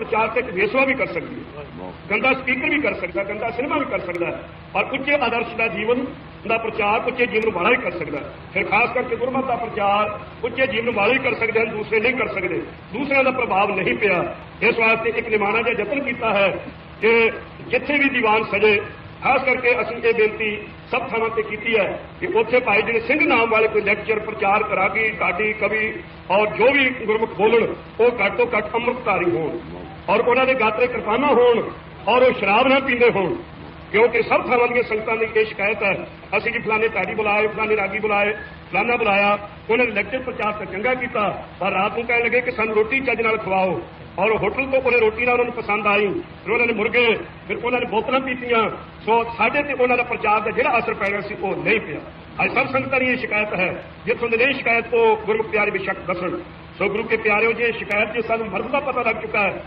ਪ੍ਰਚਾਰ ਤੇ ਵੇਸਵਾ ਵੀ ਕਰ ਸਕਦੀ ਹੈ ਗੰਦਾ ਸਪੀਕਰ ਵੀ ਕਰ ਸਕਦਾ, ਗੰਦਾ ਸਿਨੇਮਾ ਵੀ ਕਰ ਸਕਦਾ ਹੈ। ਔਰ ਉੱਚੇ ਆਦਰਸ਼ ਦਾ ਜੀਵਨ ਦਾ ਪ੍ਰਚਾਰ ਉੱਚੇ ਜੀਵਨ ਵਾਲਾ ਹੀ ਕਰ ਸਕਦਾ ਹੈ। ਫਿਰ ਖਾਸ ਕਰਕੇ ਗੁਰਮਤ ਦਾ ਪ੍ਰਚਾਰ ਉੱਚੇ ਜੀਵਨ ਵਾਲੇ ਹੀ ਕਰ ਸਕਦੇ ਹਨ, ਦੂਸਰੇ ਨਹੀਂ ਕਰ ਸਕਦੇ ਦੂਸਰਿਆਂ ਦਾ ਪ੍ਰਭਾਵ ਨਹੀਂ ਪਿਆ ਇਸ ਵਾਸਤੇ ਇੱਕ ਨਿਮਾਣਾ ਜਿਹਾ ਯਤਨ ਕੀਤਾ ਹੈ ਕਿ ਜਿੱਥੇ ਵੀ ਦੀਵਾਨ ਸਜੇ, ਖਾਸ ਕਰਕੇ ਅਸੀਂ ਇਹ ਬੇਨਤੀ ਸਭ ਥਾਵਾਂ ਤੇ ਕੀਤੀ ਹੈ ਕਿ ਉੱਥੇ ਭਾਈ ਜਿਹੜੇ ਸਿੰਘ ਨਾਮ ਵਾਲੇ ਕੋਈ ਲੈਕਚਰ ਪ੍ਰਚਾਰ ਕਰਾਗੀ ਢਾਡੀ ਕਵੀ ਔਰ ਜੋ ਵੀ ਗੁਰਮੁਖ ਬੋਲਣ, ਉਹ ਘੱਟ ਤੋਂ ਘੱਟ ਅੰਮ੍ਰਿਤਧਾਰੀ ਹੋਣ ਔਰ ਉਹਨਾਂ ਦੇ ਗਾਤਰੇ ਕਿਰਪਾਨਾ ਹੋਣ ਔਰ ਉਹ ਸ਼ਰਾਬ ਨਾ ਪੀਂਦੇ ਹੋਣ ਕਿਉਂਕਿ ਸਭ ਥਾਵਾਂ ਦੀਆਂ ਸੰਗਤਾਂ ਦੀ ਇਹ ਸ਼ਿਕਾਇਤ ਹੈ ਅਸੀਂ ਜੀ ਫਲਾਣੇ ਢਾਡੀ ਬੁਲਾਏ ਫਲਾਣੇ ਰਾਗੀ ਬੁਲਾਏ ਫਲਾਣਾ ਬੁਲਾਇਆ ਉਹਨਾਂ ਨੇ ਲੈਕਚਰ ਪ੍ਰਚਾਰ ਤਾਂ ਚੰਗਾ ਕੀਤਾ ਪਰ ਰਾਤ ਨੂੰ ਕਹਿਣ ਲੱਗੇ ਕਿ ਸਾਨੂੰ ਰੋਟੀ ਚੱਜ ਨਾਲ ਖਵਾਓ ਔਰ ਹੋਟਲ ਤੋਂ ਉਹਨੇ ਰੋਟੀ ਨਾਲ ਉਹਨਾਂ ਨੂੰ ਪਸੰਦ ਆਈ ਫਿਰ ਉਹਨਾਂ ਨੇ ਮੁਰਗੇ ਫਿਰ ਉਹਨਾਂ ਨੇ ਬੋਤਲਾਂ ਪੀਤੀਆਂ ਸੋ ਸਾਡੇ ਤੇ ਉਹਨਾਂ ਦਾ ਪ੍ਰਚਾਰ ਦਾ ਜਿਹੜਾ ਅਸਰ ਪੈਣਾ ਸੀ ਉਹ ਨਹੀਂ ਪਿਆ ਅੱਜ ਸਭ ਸੰਗਤਾਂ ਦੀ ਇਹ ਸ਼ਿਕਾਇਤ ਹੈ ਜਿੱਥੋਂ ਦੀ ਨਹੀਂ ਸ਼ਿਕਾਇਤ ਉਹ ਗੁਰਮੁਖ ਪਿਆਰੇ ਬੇਸ਼ੱਕ ਦੱਸਣ ਸੋ ਗੁਰੂ ਕੇ ਪਿਆਰਿਓ ਜੇ ਸ਼ਿਕਾਇਤ ਜੇ ਸਾਨੂੰ ਮਰਦ ਦਾ ਪਤਾ ਲੱਗ ਚੁੱਕਾ ਹੈ